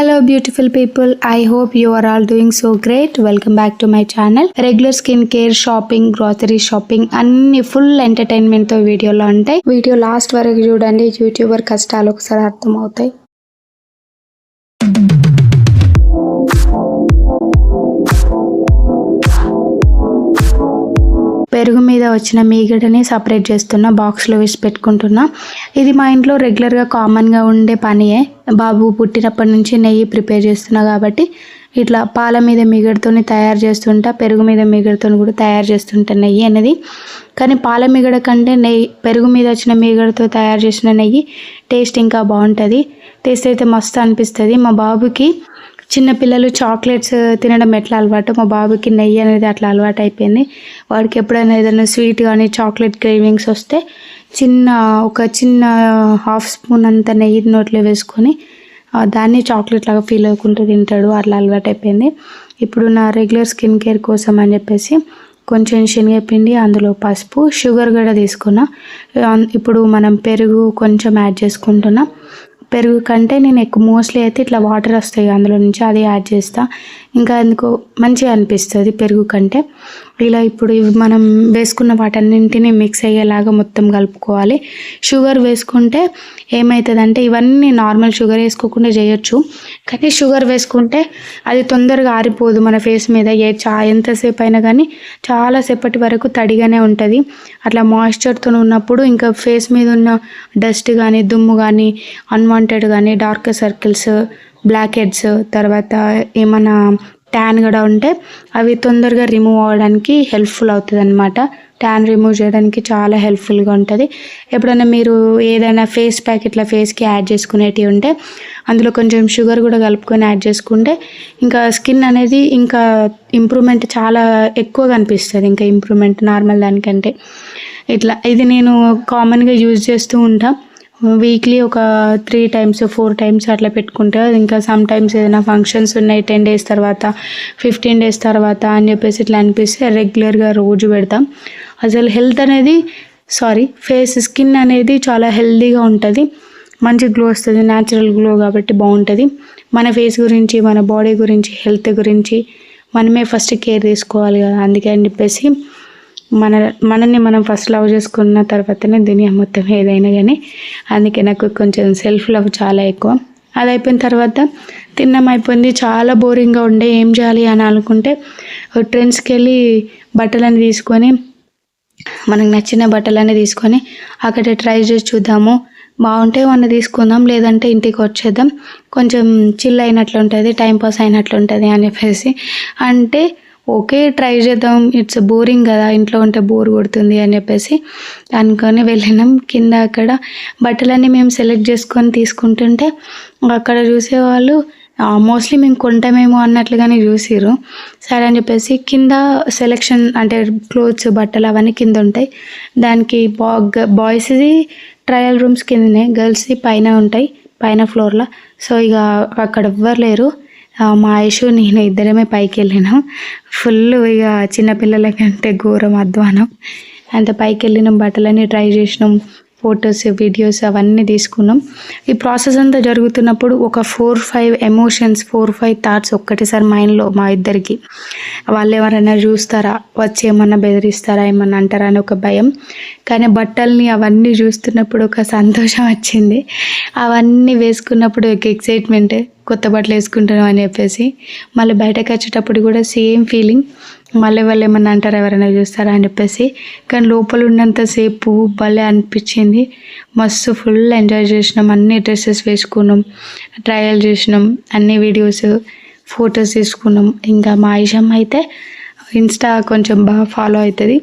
Hello beautiful people I hope you are all doing so great welcome back to my channel regular skin care shopping grocery shopping అన్ని full ఎంటర్టైన్మెంట్తో వీడియోలో ఉంటాయి. Video last వరకు చూడండి. YouTuber కష్టాలు ఒకసారి అర్థమవుతాయి. పెరుగు మీద వచ్చిన మీగడని సపరేట్ చేస్తున్నా బాక్స్లో వేసి పెట్టుకుంటున్నా. ఇది మా ఇంట్లో రెగ్యులర్గా కామన్గా ఉండే పనియే. బాబు పుట్టినప్పటి నుంచి నెయ్యి ప్రిపేర్ చేస్తున్నా కాబట్టి ఇట్లా పాల మీద మిగడతోని తయారు చేస్తుంటా పెరుగు మీద మిగడతో కూడా తయారు చేస్తుంటా నెయ్యి అనేది. కానీ పాల మిగడ కంటే నెయ్యి పెరుగు మీద వచ్చిన మిగడతో తయారు చేసిన నెయ్యి టేస్ట్ ఇంకా బాగుంటుంది. టేస్ట్ అయితే మస్తు అనిపిస్తుంది. మా బాబుకి చిన్నపిల్లలు చాక్లెట్స్ తినడం ఎట్లా అలవాటు? మా బాబుకి నెయ్యి అనేది అట్లా అలవాటు అయిపోయింది. వాడికి ఎప్పుడైనా ఏదైనా స్వీట్ కానీ చాక్లెట్ క్రేవింగ్స్ వస్తే చిన్న ఒక చిన్న హాఫ్ స్పూన్ అంత నెయ్యి నోట్లో వేసుకొని దాన్ని చాక్లెట్ లాగా ఫీల్ అవ్వకుండా తింటాడు. అట్లా అలవాటు అయిపోయింది. ఇప్పుడు నా రెగ్యులర్ స్కిన్ కేర్ కోసం అని చెప్పేసి కొంచెం శనగపిండి అందులో పసుపు షుగర్ కూడా తీసుకున్నా. ఇప్పుడు మనం పెరుగు కొంచెం యాడ్ చేసుకుంటున్నాం. పెరుగు కంటే నేను ఎక్కువ మోస్ట్లీ అయితే ఇట్లా వాటర్ వస్తాయి అందులో నుంచి అది యాడ్ చేస్తా. ఇంకా ఎందుకు మంచిగా అనిపిస్తుంది పెరుగు కంటే. ఇలా ఇప్పుడు మనం వేసుకున్న వాటన్నింటినీ మిక్స్ అయ్యేలాగా మొత్తం కలుపుకోవాలి. షుగర్ వేసుకుంటే ఏమవుతుందంటే ఇవన్నీ నార్మల్ షుగర్ వేసుకోకుండా చేయొచ్చు. కానీ షుగర్ వేసుకుంటే అది తొందరగా ఆరిపోదు మన ఫేస్ మీద. ఏ చా ఎంతసేపు అయినా కానీ చాలాసేపటి వరకు తడిగానే ఉంటుంది. అట్లా మాయిశ్చర్తో ఉన్నప్పుడు ఇంకా ఫేస్ మీద ఉన్న డస్ట్ కానీ దుమ్ము కానీ అన్వాంటెడ్ కానీ డార్క్ సర్కిల్స్ బ్లాక్ హెడ్స్ తర్వాత ఏమైనా ట్యాన్ కూడా ఉంటే అవి తొందరగా రిమూవ్ అవ్వడానికి హెల్ప్ఫుల్ అవుతుంది అనమాట ట్యాన్ రిమూవ్ చేయడానికి చాలా హెల్ప్ఫుల్గా ఉంటుంది. ఎప్పుడైనా మీరు ఏదైనా ఫేస్ ప్యాక్ ఇట్లా ఫేస్కి యాడ్ చేసుకునేటివి ఉంటే అందులో కొంచెం షుగర్ కూడా కలుపుకొని యాడ్ చేసుకుంటే ఇంకా స్కిన్ అనేది ఇంకా ఇంప్రూవ్మెంట్ చాలా ఎక్కువగా అనిపిస్తుంది ఇంకా ఇంప్రూవ్మెంట్ నార్మల్ దానికంటే. ఇట్లా ఇది నేను కామన్గా యూజ్ చేస్తూ ఉంటాను వీక్లీ ఒక త్రీ టైమ్స్ ఫోర్ టైమ్స్ అట్లా పెట్టుకుంటే ఇంకా సమ్ టైమ్స్ ఏదైనా ఫంక్షన్స్ ఉన్నాయి టెన్ డేస్ తర్వాత ఫిఫ్టీన్ డేస్ తర్వాత అని చెప్పేసి ఇట్లా అనిపిస్తే రెగ్యులర్గా రోజు పెడతాం. అసలు హెల్త్ అనేది సారీ ఫేస్ స్కిన్ అనేది చాలా హెల్తీగా ఉంటుంది. మంచి గ్లో వస్తుంది న్యాచురల్ గ్లో కాబట్టి బాగుంటుంది. మన ఫేస్ గురించి మన బాడీ గురించి హెల్త్ గురించి మనమే ఫస్ట్ కేర్ తీసుకోవాలి కదా అందుకే అని చెప్పేసి మన మనల్ని మనం ఫస్ట్ లవ్ చేసుకున్న తర్వాతనే దునియా మొత్తం ఏదైనా కానీ అందుకే నాకు కొంచెం సెల్ఫ్ లవ్ చాలా ఎక్కువ. అది అయిపోయిన తర్వాత తిన్నం అయిపోయింది. చాలా బోరింగ్గా ఉండే ఏం చేయాలి అని అనుకుంటే ట్రెండ్స్కి వెళ్ళి బట్టలని తీసుకొని మనకు నచ్చిన బట్టలన్నీ తీసుకొని అక్కడ ట్రై చేసి చూద్దాము. బాగుంటే మన తీసుకుందాం లేదంటే ఇంటికి వచ్చేద్దాం. కొంచెం చిల్ అయినట్లు ఉంటుంది టైం పాస్ అయినట్లు ఉంటుంది అని చెప్పేసి. అంటే ఓకే ట్రై చేద్దాం. ఇట్స్ బోరింగ్ కదా ఇంట్లో ఉంటే బోర్ కొడుతుంది అని చెప్పేసి అనుకొని వెళ్ళినాం. కింద అక్కడ బట్టలన్నీ మేము సెలెక్ట్ చేసుకొని తీసుకుంటుంటే అక్కడ చూసేవాళ్ళు మోస్ట్లీ మేము కొంటామేమో అన్నట్లుగానే చూసిరు సరే అని చెప్పేసి కింద సెలెక్షన్ అంటే క్లోత్స్ బట్టలు అవన్నీ కింద ఉంటాయి. దానికి బా బాయ్స్ది ట్రయల్ రూమ్స్ కిందనే గర్ల్స్ది పైన ఉంటాయి పైన ఫ్లోర్లో సో ఇక అక్కడ ఎవ్వరు లేరు. మా ఐషు నేను ఇద్దరమే పైకి వెళ్ళినాం. ఫుల్ ఇక చిన్నపిల్లల కంటే ఘోరం అధ్వానం. అంత పైకి వెళ్ళినాం బట్టలన్నీ ట్రై చేసినాం ఫొటోస్ వీడియోస్ అవన్నీ తీసుకున్నాం. ఈ ప్రాసెస్ అంతా జరుగుతున్నప్పుడు ఒక four five emotions four five thoughts ఒక్కటేసారి మైండ్లో మా ఇద్దరికి. వాళ్ళు ఎవరైనా చూస్తారా? వచ్చి ఏమన్నా బెదిరిస్తారా? ఏమన్నా అంటారా? అని ఒక భయం. కానీ బట్టల్ని అవన్నీ చూస్తున్నప్పుడు ఒక సంతోషం వచ్చింది. అవన్నీ వేసుకున్నప్పుడు ఒక ఎక్సైట్మెంట్ కొత్త బట్టలు వేసుకుంటున్నాం అని చెప్పేసి మళ్ళీ బయటకు వచ్చేటప్పుడు కూడా సేమ్ ఫీలింగ్. మళ్ళీ వాళ్ళు ఏమన్నా అంటారా ఎవరైనా చూస్తారా అని చెప్పేసి. కానీ లోపల ఉన్నంతసేపు భలే అనిపించింది. మస్తు ఫుల్ ఎంజాయ్ చేసినాం. అన్ని డ్రెస్సెస్ వేసుకున్నాం. ట్రయల్ చేసినాం. అన్ని వీడియోస్ ఫొటోస్ తీసుకున్నాం. ఇంకా మా ఐషమ్మ అయితే ఇన్స్టా కొంచెం బాగా ఫాలో అవుతుంది.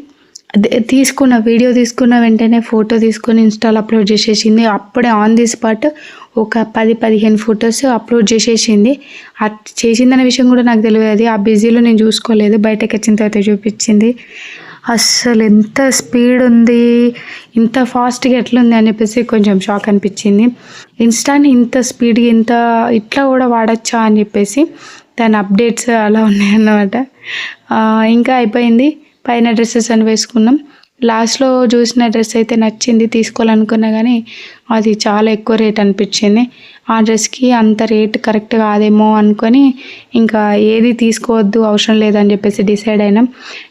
తీసుకున్న వీడియో తీసుకున్న వెంటనే ఫోటో తీసుకొని ఇన్స్టాల్ అప్లోడ్ చేసేసింది. అప్పుడే ఆన్ ది స్పాట్ ఒక పది పదిహేను ఫొటోస్ అప్లోడ్ చేసేసింది. చేసిందనే విషయం కూడా నాకు తెలియదు. ఆ బిజీలో నేను చూసుకోలేదు. బయటకు వచ్చిన తర్వాత చూపించింది. అస్సలు ఎంత స్పీడ్ ఉంది ఇంత ఫాస్ట్గా ఎట్లుంది అని చెప్పేసి కొంచెం షాక్ అనిపించింది. ఇన్స్టాని ఇంత స్పీడ్గా ఇంత ఇట్లా కూడా వాడచ్చా అని చెప్పేసి దాని అప్డేట్స్ అలా ఉన్నాయన్నమాట. ఇంకా అయిపోయింది. పైన డ్రెస్సెస్ అని వేసుకున్నాం. లాస్ట్లో చూసిన డ్రెస్ అయితే నచ్చింది తీసుకోవాలనుకున్నా కానీ అది చాలా ఎక్కువ రేట్ అనిపించింది. ఆ డ్రెస్కి అంత రేట్ కరెక్ట్ కాదేమో అనుకొని ఇంకా ఏది తీసుకోవద్దు అవసరం లేదని చెప్పేసి డిసైడ్ అయినాం.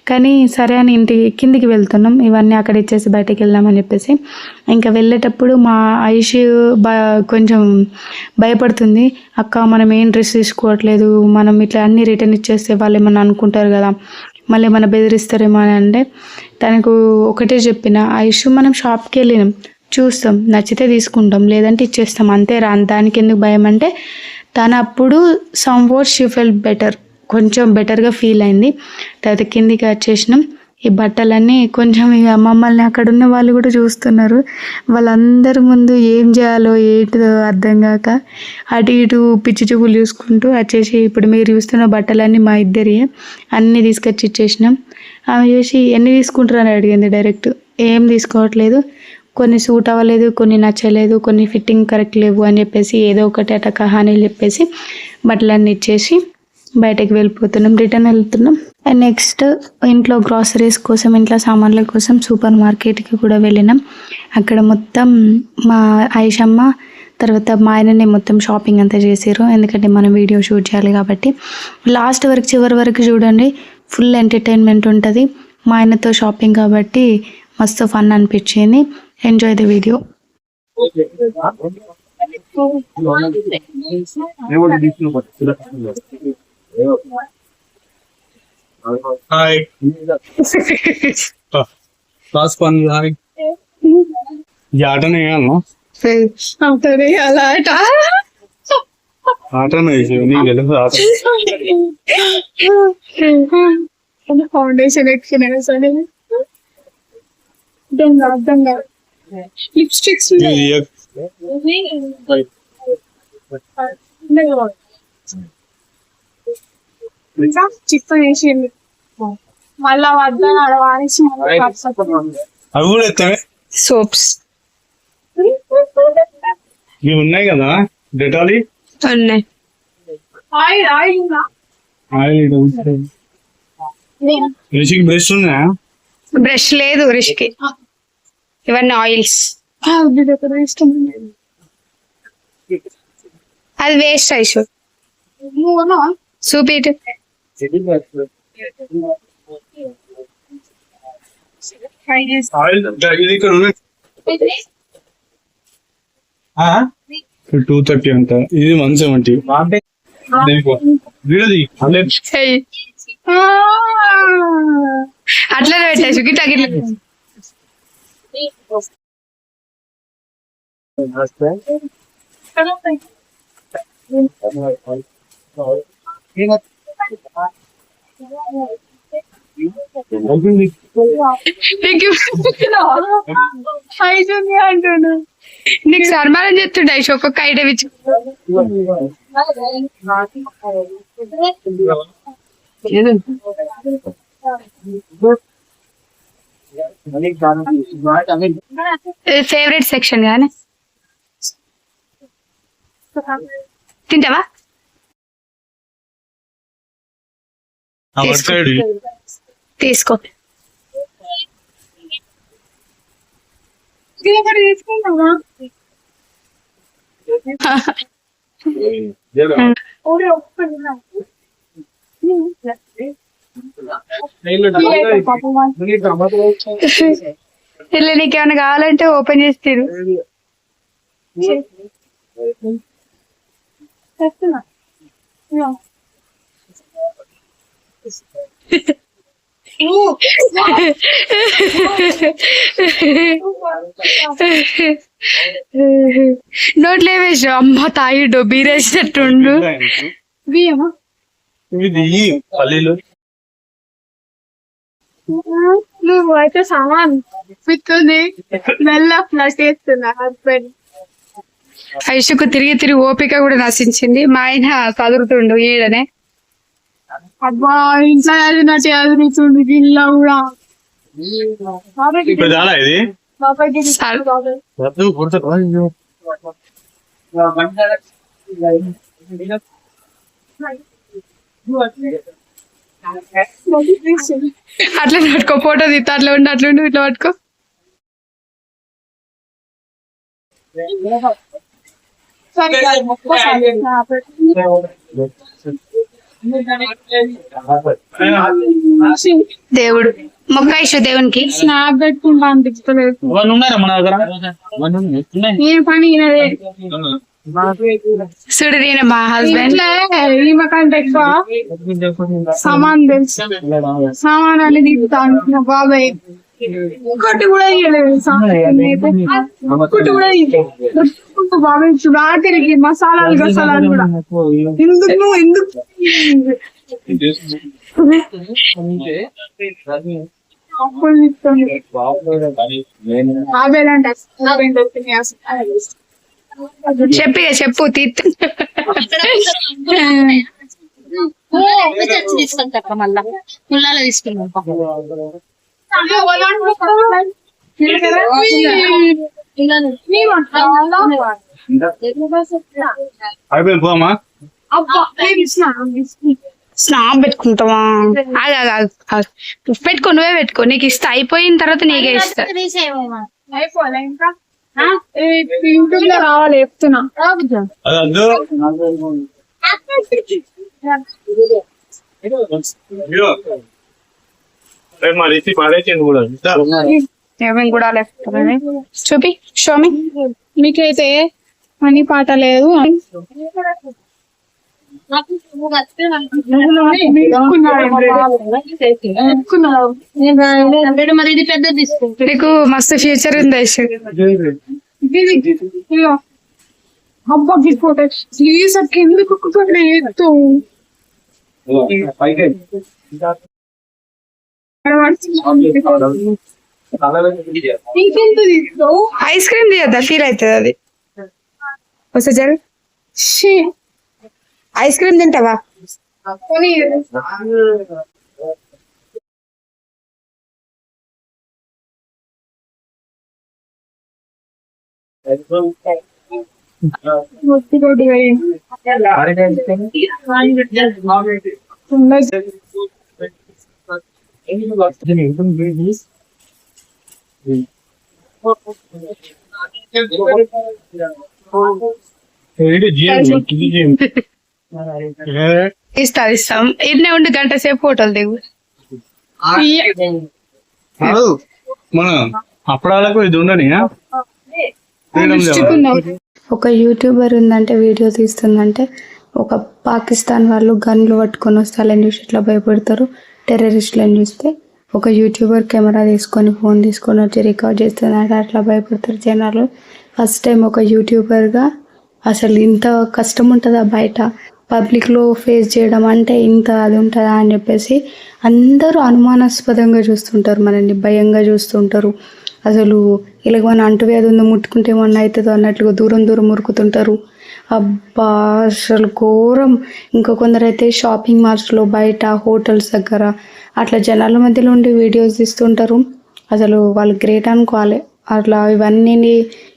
కానీ సరే అని ఇంటి కిందికి వెళ్తున్నాం. ఇవన్నీ అక్కడ ఇచ్చేసి బయటకు వెళ్దామని చెప్పేసి. ఇంకా వెళ్ళేటప్పుడు మా ఐష్ బ కొంచెం భయపడుతుంది. అక్క మనం ఏం డ్రెస్ తీసుకోవట్లేదు? మనం ఇట్లా అన్ని రిటర్న్ ఇచ్చేస్తే వాళ్ళు ఏమన్నా అనుకుంటారు కదా మళ్ళీ మన బెదిరిస్తారేమో అని అంటే తనకు ఒకటే చెప్పిన ఆ ఇష్యూ మనం షాప్కి వెళ్ళినాం చూస్తాం నచ్చితే తీసుకుంటాం లేదంటే ఇచ్చేస్తాం అంతే రా దానికి ఎందుకు భయం? అంటే తను అప్పుడు somewhat she full better కొంచెం బెటర్గా ఫీల్ అయింది. తర్వాత కిందికి వచ్చేసినాం. ఈ బట్టలన్నీ కొంచెం ఇక మమ్మల్ని అక్కడ ఉన్న వాళ్ళు కూడా చూస్తున్నారు. వాళ్ళందరి ముందు ఏం చేయాలో ఏంటిదో అర్థం కాక అటు ఇటు పిచ్చి చూపులు చూసుకుంటూ వచ్చేసి ఇప్పుడు మీరు చూస్తున్న బట్టలన్నీ మా ఇద్దరి అన్నీ తీసుకొచ్చి ఇచ్చేసినాం. ఆమె చూసి ఎన్ని తీసుకుంటారని అడిగింది డైరెక్ట్. ఏం తీసుకోవట్లేదు. కొన్ని సూట్ అవ్వలేదు కొన్ని నచ్చలేదు కొన్ని ఫిట్టింగ్ కరెక్ట్ లేవు అని చెప్పేసి ఏదో ఒకటి అట కహాని చెప్పేసి బట్టలన్నీ ఇచ్చేసి బయటకు వెళ్ళిపోతున్నాం రిటర్న్ వెళ్తున్నాం. అండ్ నెక్స్ట్ ఇంట్లో గ్రాసరీస్ కోసం ఇంట్లో సామాన్ల కోసం సూపర్ మార్కెట్కి కూడా వెళ్ళినాం. అక్కడ మొత్తం మా ఐషమ్మ తర్వాత మా ఆయననే మొత్తం షాపింగ్ అంతా చేసారు ఎందుకంటే మనం వీడియో షూట్ చేయాలి కాబట్టి. లాస్ట్ వరకు చివరి వరకు చూడండి ఫుల్ ఎంటర్టైన్మెంట్ ఉంటుంది. మా ఆయనతో షాపింగ్ కాబట్టి మస్తు ఫన్ అనిపించింది. Enjoy the video hi class పని హాయ్ ఈ ఆటనే వేయాలనా ఆటనే వేసి నీకు తెలుసు ఆట ఫౌండేషన్ ఎక్కిన సరే దొంగ దొంగ లిప్స్టిక్స్ ఇది ఇయ్యకు. చిప్ప వేసింది మళ్ళా వద్దని అడవాల్సి అవి కూడా ఎత్తామే సోప్స్. ఇవి ఉన్నాయి కదా? డెటాలి? ఉన్నాయి. ఆయిల్ ఆయిల్ ఆయిల్ రిషికి బ్రష్ ఉన్నాయా? బ్రష్ లేదు రిష్కి. ఇవన్నీ ఆయిల్స్. అది వేస్ట్ ఐషు. ఇక్కడ ఉన్నాయి టూ థర్టీ అంట. ఇది వన్ సెవెంటీ అట్లనే పెట్టేసి గిట్లా గిట్ల అంటాడు నీకు సన్మానం చేస్తుండే ఐషు ఒక్కొక్క ఐటమ్ ఇచ్చి ఫేవరెట్ సెక్షన్ కానీ తింటావా తీసుకో ఇలా నీకేమైనా కావాలంటే ఓపెన్ చేసి తిరు. నోట్లో వేసావు అమ్మ తాగిడు బీరేసినట్టుండు. బియ్యమా? ఇది పల్లీలు. నువ్వు అయితే సామాన్. పిత్తుంది మెల్ల ఫ్లష్ చేస్తున్నా హస్బెండ్. ఐషుకు తిరిగి తిరిగి ఓపిక కూడా నశించింది. మా ఆయన చదువుతుండు ఈడనే. అబ్బా ఇంట్లో చదివినట్టు చదువుతుండు గిల్ల కూడా ఇప్పుడు చాలా ఇది చాలు. వద్దు కొడతా అట్లా పట్టుకో ఫోటో తీస్తా అట్లా ఉండి అట్లా ఉండి ఇట్లా పట్టుకో దేవుడు. మొక్క ఇష్యూ దేవునికి స్నాప్ పెట్టుకుంటా అనిపిస్తలేదు ఇవన్నీ ఉన్నారా మన దగ్గర? ఇవన్నీ ఉన్నాయి. ఏ పని ఈయనదే. చూడు నేను మా హస్బెండ్ ఇంట్లో ఈమె కంటే ఎక్కువ సామాన్ తెలుసు. సామాన్ అని దిగుతాను మా బాబాయ్. ఒక్కటి కూడా కూడా ఆఖరికి మసాలాలు గసాలాలు కూడా ఎందుకు ఎందుకు అసలు. చెప్పి చెప్పు తీత్ తీసుకుంటా మళ్ళా ముళ్ళాలో తీసుకున్నాం అయిపోయింది పోమా స్నాప్ పెట్టుకుంటావా? ఆగు, ఆగు. పెట్టుకో నువ్వే పెట్టుకో. నీకు ఇస్తా. అయిపోయిన తర్వాత నీకే ఇస్తా. అయిపోలే ఇంకా? రావాలి చెప్తున్నా. పడేసింది కూడా. చూపి షోమి మీకైతే పని పాట లేదు. మరి ఇది పెద్ద తీసుకుంటా నీకు మస్తు ఫ్యూచర్ ఉంది ఐషు. అబ్బా ఫోటో ప్లీజ్ అక్క ఎందుకు ఐస్ క్రీమ్ తీయద్దా? ఫీల్ అవుతుంది అది. వస్తే జరు షీ ఐస్ క్రీమ్ తింటావా ఏ? ఇస్తా ఇస్తాం ఇన్నే ఉండి గంట సేపు ఫోటోలు దిగు. మన అప్పడాలకు ఇది ఉండని. ఒక యూట్యూబర్ ఉందంటే వీడియో తీస్తుందంటే ఒక పాకిస్తాన్ వాళ్ళు గన్లు పట్టుకొని వస్తే వాళ్ళని చూసి ఇట్లా భయపడతారు. టెర్రరిస్టులను చూస్తే ఒక యూట్యూబర్ కెమెరా తీసుకొని ఫోన్ తీసుకొని వచ్చి రికార్డ్ చేస్తుందంటే అట్లా భయపడతారు జనాలు. ఫస్ట్ టైం ఒక యూట్యూబర్గా అసలు ఇంత కష్టం ఉంటుందా బయట? పబ్లిక్లో ఫేస్ చేయడం అంటే ఇంత అది ఉంటుందా అని చెప్పేసి అందరూ అనుమానాస్పదంగా చూస్తుంటారు మనల్ని భయంగా చూస్తుంటారు. అసలు ఇలాగ అంటువ్యాధి ఉందో ముట్టుకుంటే ఏమన్నా అవుతుందో అన్నట్లుగా దూరం దూరం ఉరుకుతుంటారు. అబ్బా అసలు ఘోరం. ఇంకా కొందరైతే షాపింగ్ మాల్స్లో బయట హోటల్స్ దగ్గర అట్లా జనాల మధ్యలో ఉండి వీడియోస్ తీస్తుంటారు. అసలు వాళ్ళు గ్రేట్ అనుకోవాలి. అట్లా ఇవన్నీ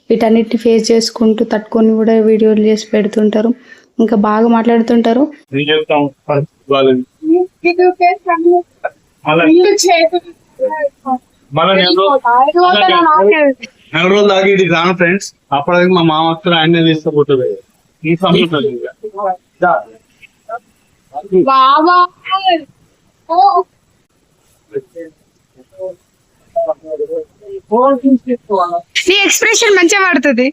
వీటన్నిటిని ఫేస్ చేసుకుంటూ తట్టుకొని కూడా వీడియోలు చేసి పెడుతుంటారు. ఇంకా బాగా మాట్లాడుతుంటారు. చేతులు. మళ్ళా నెల రోజులు దాకా ఇది రాను ఫ్రెండ్స్ అప్పటికి మా మామ వస్తారు ఆయన తీసుకుపోతుంది. ఈ నీ ఎక్స్ప్రెషన్ మంచిగా పడుతుంది.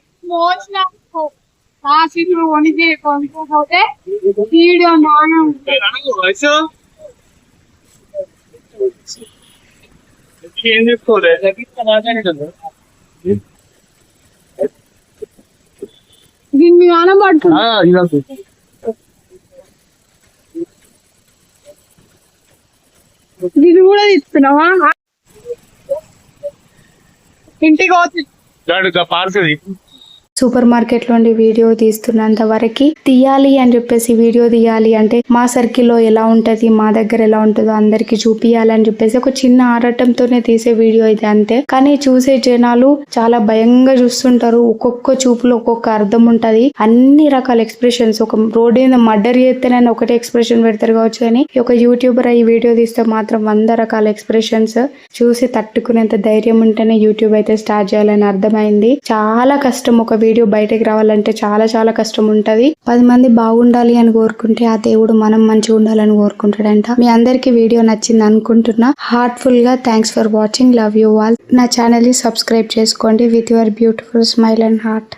వీడియో నాన్న. వయసు ఏం చెప్పుకోలే దీన్ని నాన్న పట్టు ఇది కూడా తీసుకున్నావా ఇంటికి పోతుంది పార్సల్ సూపర్ మార్కెట్లోని వీడియో తీస్తున్నంత వరకు తీయాలి అని చెప్పేసి వీడియో తీయాలి అంటే మా సర్కిల్లో ఎలా ఉంటది మా దగ్గర ఎలా ఉంటుందో అందరికి చూపియాలి అని చెప్పేసి ఒక చిన్న ఆరాటంతోనే తీసే వీడియో అయితే అంతే. కానీ చూసే జనాలు చాలా భయంగా చూస్తుంటారు. ఒక్కొక్క చూపులో ఒక్కొక్క అర్థం ఉంటది. అన్ని రకాల ఎక్స్ప్రెషన్స్ ఒక రోడ్ మీద మర్డర్ చేస్తేనే ఒకటే ఎక్స్ప్రెషన్ పెడతారు కావచ్చు కానీ ఒక యూట్యూబర్ ఈ వీడియో తీస్తే మాత్రం వంద రకాల ఎక్స్ప్రెషన్స్ చూసి తట్టుకునేంత ధైర్యం ఉంటేనే యూట్యూబ్ అయితే స్టార్ట్ చేయాలని అర్థమైంది. చాలా కష్టం ఒక వీడియో బయటకు రావాలంటే చాలా చాలా కష్టం ఉంటది. పది మంది బాగుండాలి అని కోరుకుంటే ఆ దేవుడు మనం మంచిగా ఉండాలని కోరుకుంటాడంట. మీ అందరికీ వీడియో నచ్చింది అనుకుంటున్నా. హార్ట్ఫుల్గా thanks for watching love you all నా ఛానల్ని సబ్స్క్రైబ్ చేసుకోండి. With your beautiful smile and heart